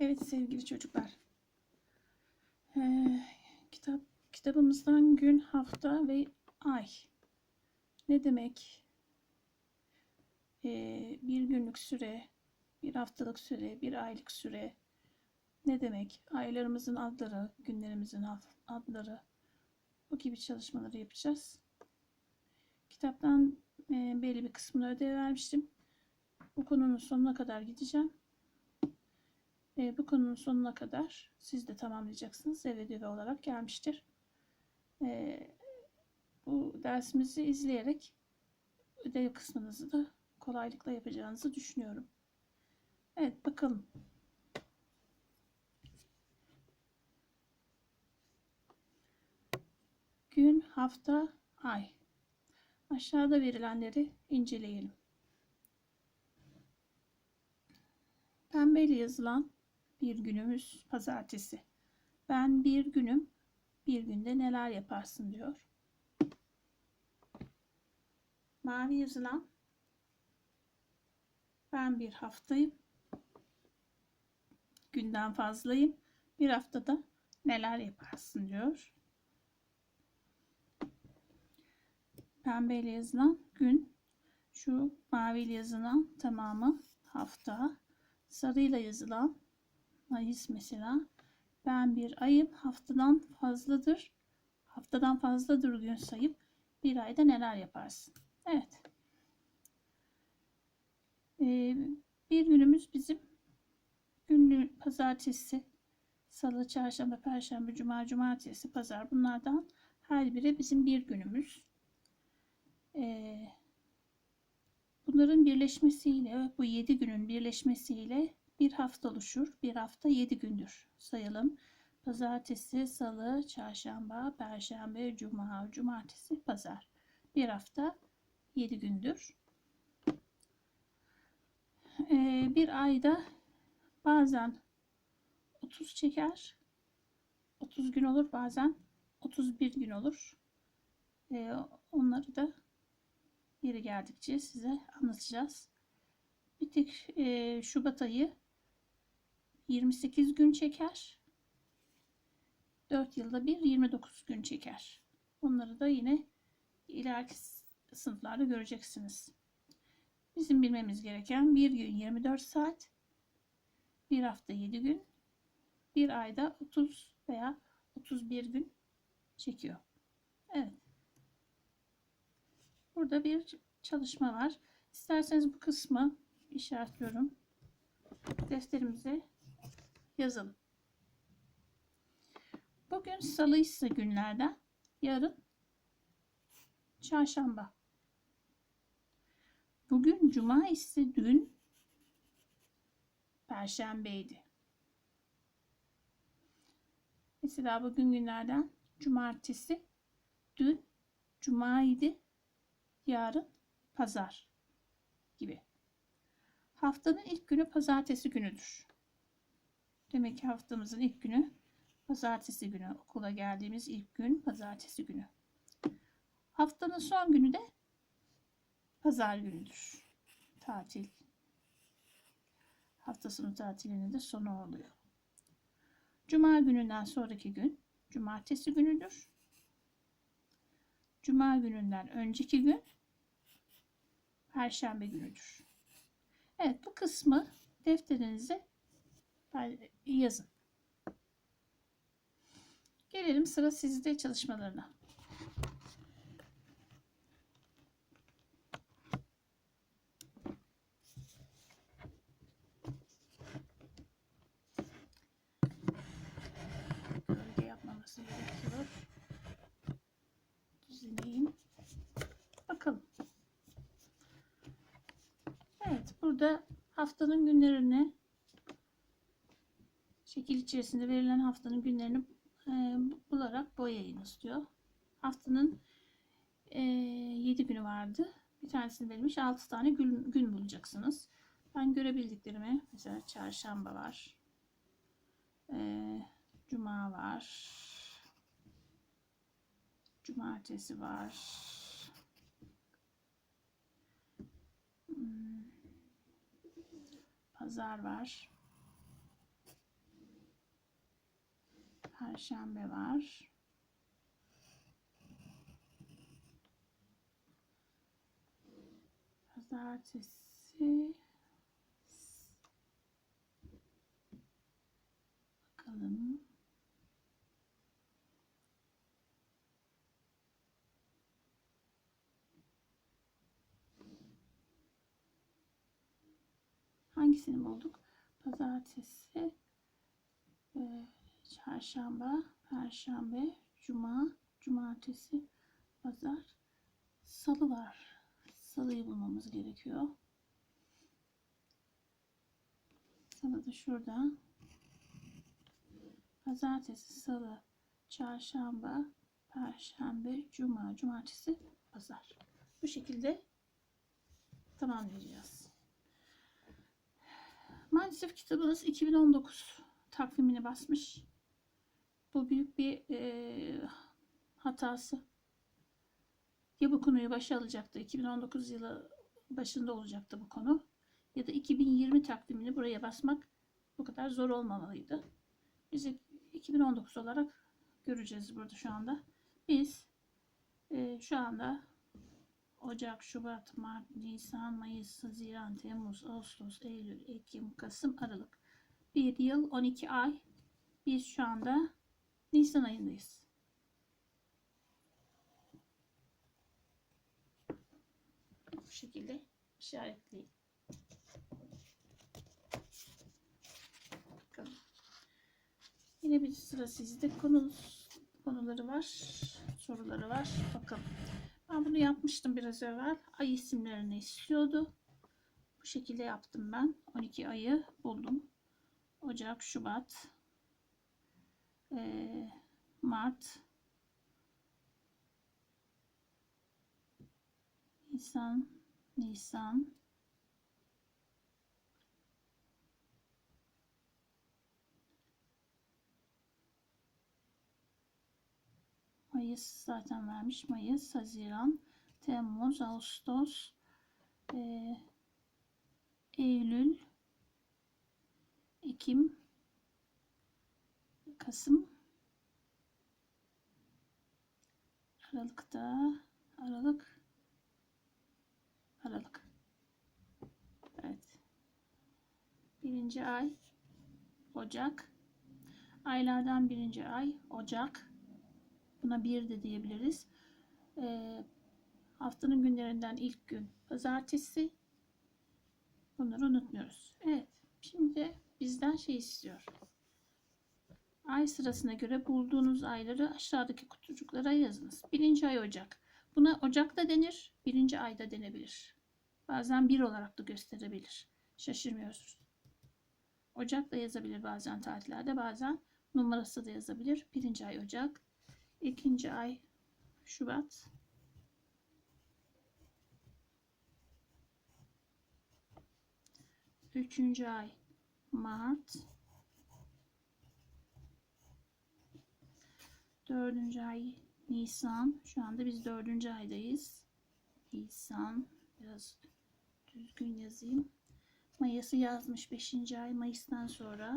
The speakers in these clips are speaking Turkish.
Evet sevgili çocuklar. Ee, kitap kitabımızdan gün, hafta ve ay. Ne demek? Ee, bir günlük süre, bir haftalık süre, bir aylık süre. Ne demek? Aylarımızın adları, günlerimizin ad- adları. Bu gibi çalışmaları yapacağız. Kitaptan e, belli bir kısmını ödev vermiştim. Bu konunun sonuna kadar gideceğim. E, bu konunun sonuna kadar siz de tamamlayacaksınız. Ev ödevi olarak gelmiştir. E, bu dersimizi izleyerek ödev kısmınızı da kolaylıkla yapacağınızı düşünüyorum. Evet bakalım. Gün, hafta, ay. Aşağıda verilenleri inceleyelim. Pembeyle yazılan bir günümüz pazartesi. Ben bir günüm, bir günde neler yaparsın diyor. Mavi yazılan ben bir haftayım, günden fazlayım, bir haftada neler yaparsın diyor. Pembeyle yazılan gün, şu maviyle yazılan tamamı hafta, sarıyla yazılan Mayıs mesela. Ben bir ayım haftadan fazladır. Haftadan fazladır gün sayıp bir ayda neler yaparsın? Evet. Ee, bir günümüz bizim günlük pazartesi, salı, çarşamba, perşembe, cuma, cumartesi, pazar bunlardan her biri bizim bir günümüz. Ee, bunların birleşmesiyle bu yedi günün birleşmesiyle bir hafta oluşur. Bir hafta 7 gündür sayalım. Pazartesi, salı, çarşamba, perşembe, cuma, cumartesi, pazar. Bir hafta 7 gündür. Ee, bir ayda bazen 30 çeker. 30 gün olur bazen 31 gün olur. Ee, onları da yeri geldikçe size anlatacağız. Bir tek e, Şubat ayı 28 gün çeker. 4 yılda bir 29 gün çeker. Onları da yine ileriki sınıflarda göreceksiniz. Bizim bilmemiz gereken bir gün 24 saat, bir hafta 7 gün, bir ayda 30 veya 31 gün çekiyor. Evet. Burada bir çalışma var. İsterseniz bu kısmı işaretliyorum. Defterimize yazalım. Bugün salı ise günlerden yarın çarşamba. Bugün cuma ise dün perşembeydi. Mesela bugün günlerden cumartesi, dün cuma idi, yarın pazar gibi. Haftanın ilk günü pazartesi günüdür. Demek ki haftamızın ilk günü pazartesi günü. Okula geldiğimiz ilk gün pazartesi günü. Haftanın son günü de pazar günüdür. Tatil. Hafta sonu tatilinin de sonu oluyor. Cuma gününden sonraki gün cumartesi günüdür. Cuma gününden önceki gün perşembe günüdür. Evet bu kısmı defterinize yazın. Gelelim sıra sizde çalışmalarına. Gölge yapmaması gerekiyor. Düzenleyeyim. Bakalım. Evet burada haftanın günlerini şekil içerisinde verilen haftanın günlerini e, bularak boyayınız diyor. Haftanın e, 7 günü vardı. Bir tanesini verilmiş 6 tane gün, gün bulacaksınız. Ben görebildiklerimi mesela çarşamba var. E, cuma var. Cumartesi var. Hmm, Pazar var. Perşembe var. Pazartesi. Bakalım. Hangisini bulduk? Pazartesi, e, çarşamba, perşembe, cuma, cumartesi, pazar, salı var. Salıyı bulmamız gerekiyor. Salı da şurada. Pazartesi, salı, çarşamba, perşembe, cuma, cumartesi, pazar. Bu şekilde tamamlayacağız. Maalesef kitabınız 2019 takvimini basmış. Bu büyük bir e, hatası. Ya bu konuyu başa alacaktı. 2019 yılı başında olacaktı bu konu. Ya da 2020 takvimini buraya basmak bu kadar zor olmamalıydı. Biz 2019 olarak göreceğiz burada şu anda. Biz e, şu anda Ocak, Şubat, Mart, Nisan, Mayıs, Haziran, Temmuz, Ağustos, Eylül, Ekim, Kasım, Aralık. Bir yıl 12 ay. Biz şu anda Nisan ayındayız. Bu şekilde işaretleyin. Bakalım. Yine bir sıra sizde konu, konuları var, soruları var. Bakalım. Ben bunu yapmıştım biraz evvel. Ay isimlerini istiyordu. Bu şekilde yaptım ben. 12 ayı buldum. Ocak, Şubat, ee, Mart, Nisan, Nisan, Mayıs zaten vermiş. Mayıs, Haziran, Temmuz, Ağustos, e, Eylül, Ekim, Kasım, Aralık'ta, Aralık, Aralık. Evet. Birinci ay, Ocak. Aylardan birinci ay, Ocak. Buna bir de diyebiliriz. E, haftanın günlerinden ilk gün pazartesi. Bunları unutmuyoruz. Evet. Şimdi bizden şey istiyor. Ay sırasına göre bulduğunuz ayları aşağıdaki kutucuklara yazınız. Birinci ay Ocak. Buna Ocak da denir. Birinci ayda denebilir. Bazen bir olarak da gösterebilir. Şaşırmıyoruz. Ocak da yazabilir bazen tarihlerde. Bazen numarası da yazabilir. Birinci ay Ocak. İkinci ay Şubat. Üçüncü ay Mart. Dördüncü ay Nisan. Şu anda biz dördüncü aydayız. Nisan. Biraz düzgün yazayım. Mayıs'ı yazmış. Beşinci ay. Mayıs'tan sonra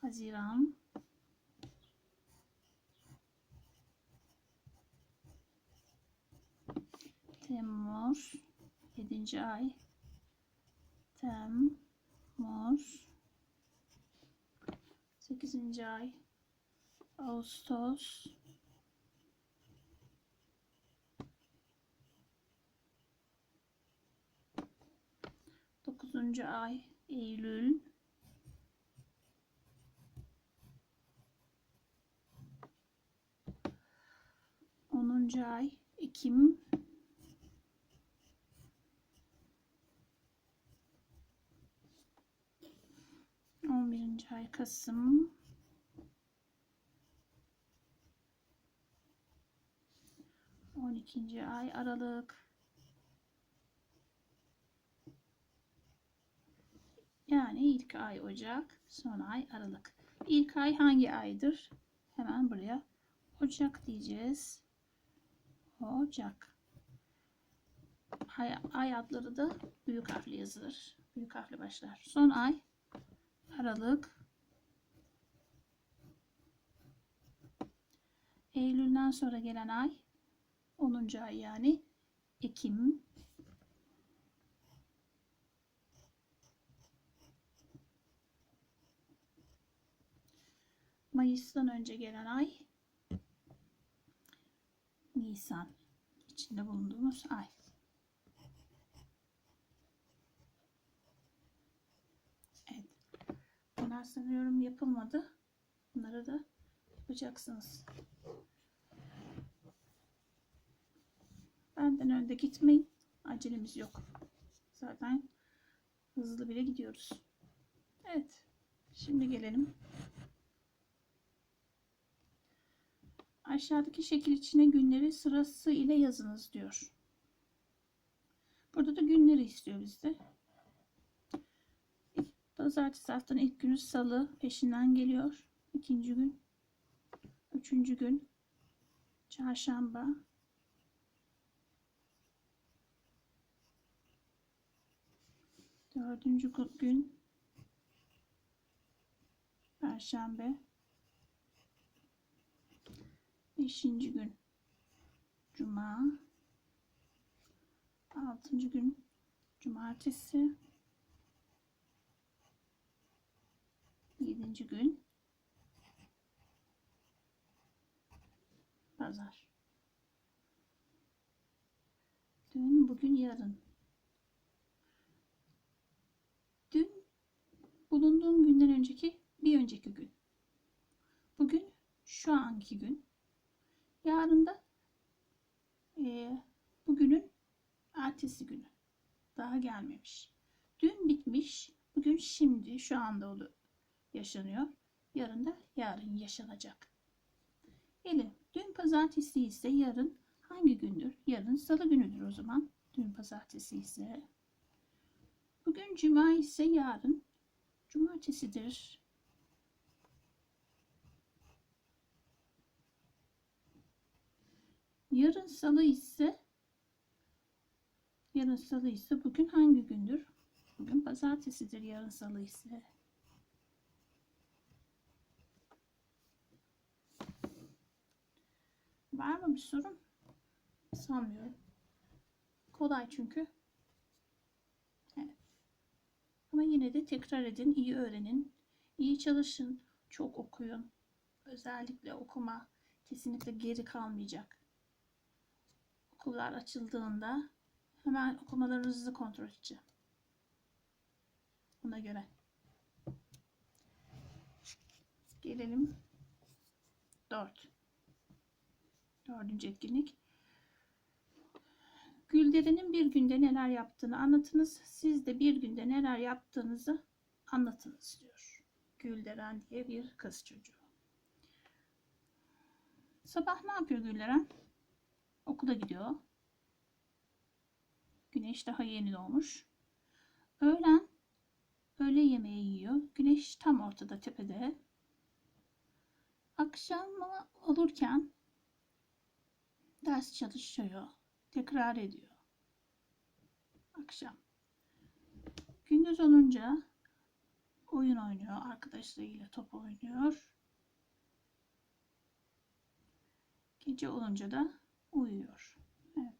Haziran. Temmuz 7. ay Temmuz 8. ay Ağustos. Dokuzuncu ay Eylül. Onuncu ay Ekim. 11. ay Kasım on ikinci ay Aralık. Yani ilk ay Ocak son ay Aralık. İlk ay hangi aydır? Hemen buraya Ocak diyeceğiz. Ocak. Ay, ay adları da büyük harfli yazılır. Büyük harfle başlar. Son ay Aralık. Eylül'den sonra gelen ay 10. ay yani Ekim. Mayıs'tan önce gelen ay Nisan içinde bulunduğumuz ay. Evet. Bunlar sanıyorum yapılmadı. Bunları da yapacaksınız. Benden önde gitmeyin. Acelemiz yok. Zaten hızlı bile gidiyoruz. Evet. Şimdi gelelim. Aşağıdaki şekil içine günleri sırası ile yazınız diyor. Burada da günleri istiyor bizde. Pazartesi haftanın ilk günü salı peşinden geliyor. İkinci gün. Üçüncü gün. Çarşamba. Dördüncü gü- gün. Perşembe. Beşinci gün. Cuma. Altıncı gün. Cumartesi. Yedinci gün. Pazar. Dün, bugün, yarın. Dün bulunduğum günden önceki bir önceki gün. Bugün şu anki gün. Yarın da eee, bugünün ertesi günü. Daha gelmemiş. Dün bitmiş. Bugün şimdi şu anda olu- yaşanıyor. Yarın da yarın yaşanacak. Gelin. Dün pazartesi ise yarın hangi gündür? Yarın salı günüdür o zaman. Dün pazartesi ise. Bugün cuma ise yarın cumartesidir. Yarın salı ise yarın salı ise bugün hangi gündür? Bugün pazartesidir yarın salı ise. Var mı bir sorun? Sanmıyorum. Kolay çünkü. Evet. Ama yine de tekrar edin, iyi öğrenin, iyi çalışın, çok okuyun. Özellikle okuma kesinlikle geri kalmayacak. Okullar açıldığında hemen okumalarınızı kontrol edeceğim. Ona göre. Gelelim 4. Dördüncü etkinlik. Gülderen'in bir günde neler yaptığını anlatınız. Siz de bir günde neler yaptığınızı anlatınız diyor. Gülderen diye bir kız çocuğu. Sabah ne yapıyor Gülderen? Okula gidiyor. Güneş daha yeni doğmuş. Öğlen öğle yemeği yiyor. Güneş tam ortada tepede. Akşam olurken ders çalışıyor. Tekrar ediyor. Akşam. Gündüz olunca oyun oynuyor. Arkadaşlarıyla top oynuyor. Gece olunca da uyuyor. Evet.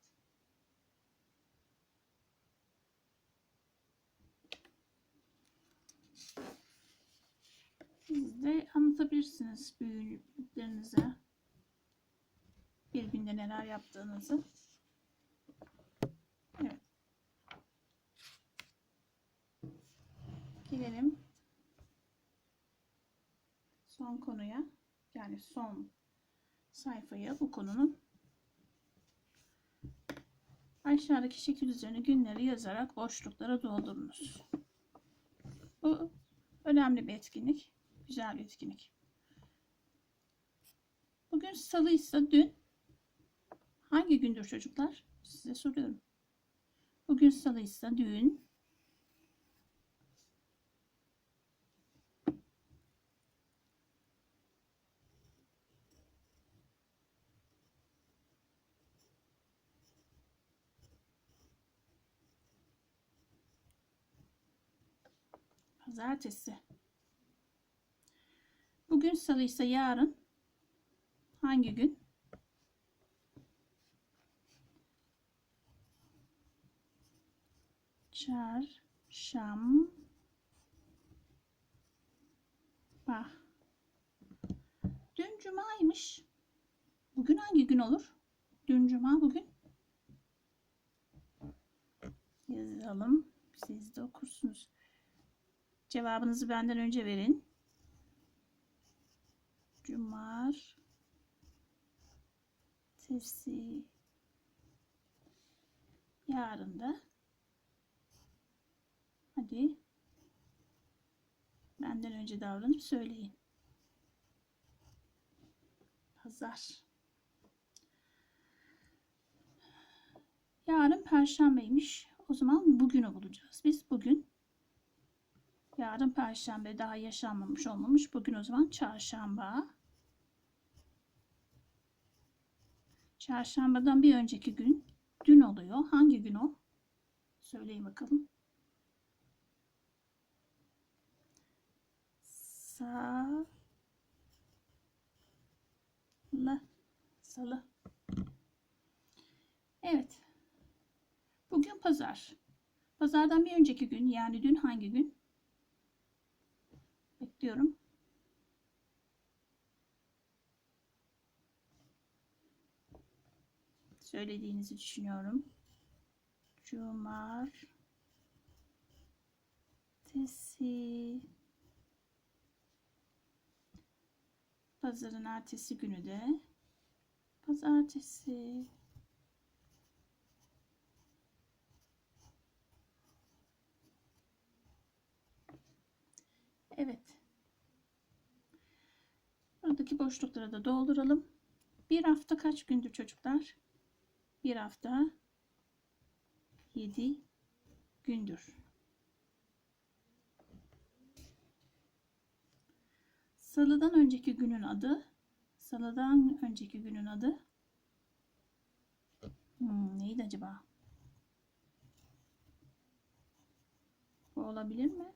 Siz de anlatabilirsiniz büyüklerinize bir günde neler yaptığınızı. Evet. Gelelim son konuya. Yani son sayfaya bu konunun aşağıdaki şekil üzerine günleri yazarak boşluklara doldurunuz. Bu önemli bir etkinlik. Güzel bir etkinlik. Bugün salıysa dün hangi gündür çocuklar? Size soruyorum. Bugün salıysa dün Pazartesi. Bugün salıysa yarın hangi gün? Çarşamba. Dün cumaymış. Bugün hangi gün olur? Dün cuma bugün. Yazalım. Siz de okursunuz. Cevabınızı benden önce verin. Cumar. Tesi. Yarın da. Hadi. Benden önce davranıp söyleyin. Pazar. Yarın perşembeymiş. O zaman bugünü bulacağız. Biz bugün yarın perşembe daha yaşanmamış olmamış. Bugün o zaman çarşamba. Çarşambadan bir önceki gün dün oluyor. Hangi gün o? Söyleyin bakalım. Salı. Salı. Evet. Bugün pazar. Pazardan bir önceki gün yani dün hangi gün? Bekliyorum. Söylediğinizi düşünüyorum. Cumartesi. Pazarın ertesi günü de pazartesi. Evet. Buradaki boşlukları da dolduralım. Bir hafta kaç gündür çocuklar? Bir hafta 7 gündür. Salıdan önceki günün adı. Salıdan önceki günün adı. Hmm, neydi acaba? Bu olabilir mi?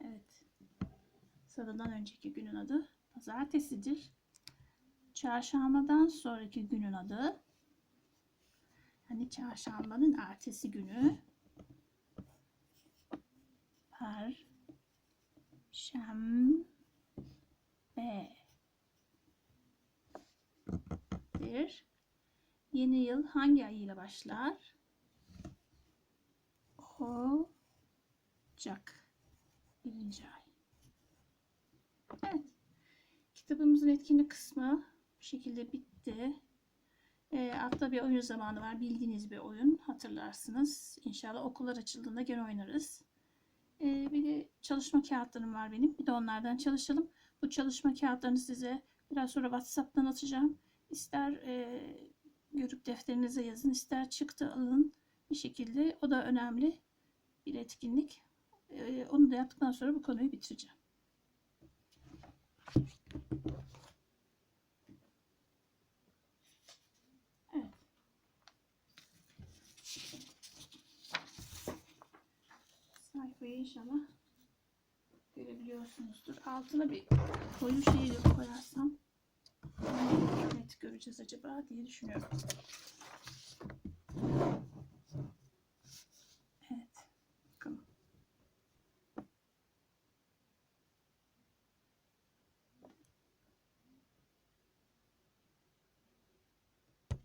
Evet. Salıdan önceki günün adı pazartesidir. Çarşambadan sonraki günün adı hani çarşambanın ertesi günü Perşembe dir. Yeni yıl hangi ay ile başlar? Ocak. Birinci ay. Evet. Kitabımızın etkinlik kısmı bu şekilde bitti. E, altta bir oyun zamanı var. Bildiğiniz bir oyun. Hatırlarsınız. İnşallah okullar açıldığında gene oynarız. E, bir de çalışma kağıtlarım var benim. Bir de onlardan çalışalım. Bu çalışma kağıtlarını size biraz sonra WhatsApp'tan atacağım. İster e, görüp defterinize yazın, ister çıktı alın bir şekilde. O da önemli bir etkinlik. E, onu da yaptıktan sonra bu konuyu bitireceğim. ama görebiliyorsunuzdur. Altına bir koyu şeyi de koyarsam net göreceğiz acaba diye düşünüyorum.